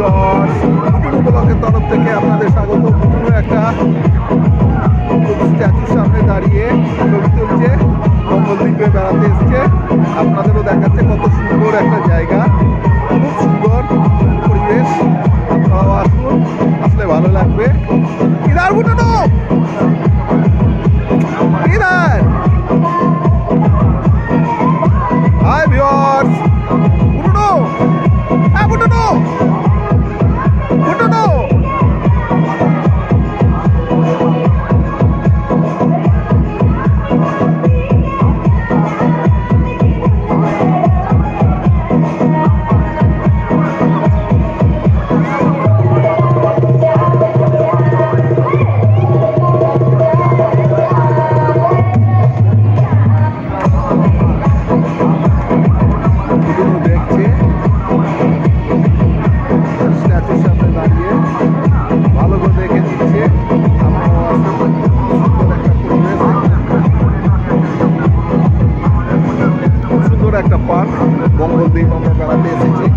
ব্লকের তরফ থেকে আপনাদের স্বাগত। একটা স্ট্যাচুর সামনে দাঁড়িয়ে ছবি তুলছে মঙ্গলদ্বীপে বেড়াতে এসছে। আপনাদেরও দেখাচ্ছে কত সুন্দর একটা জায়গা। খুব সুন্দর পরিবেশ। আপনারাও আসুন, আসলে ভালো লাগবে। কিনার বুটানো Como eu dei pra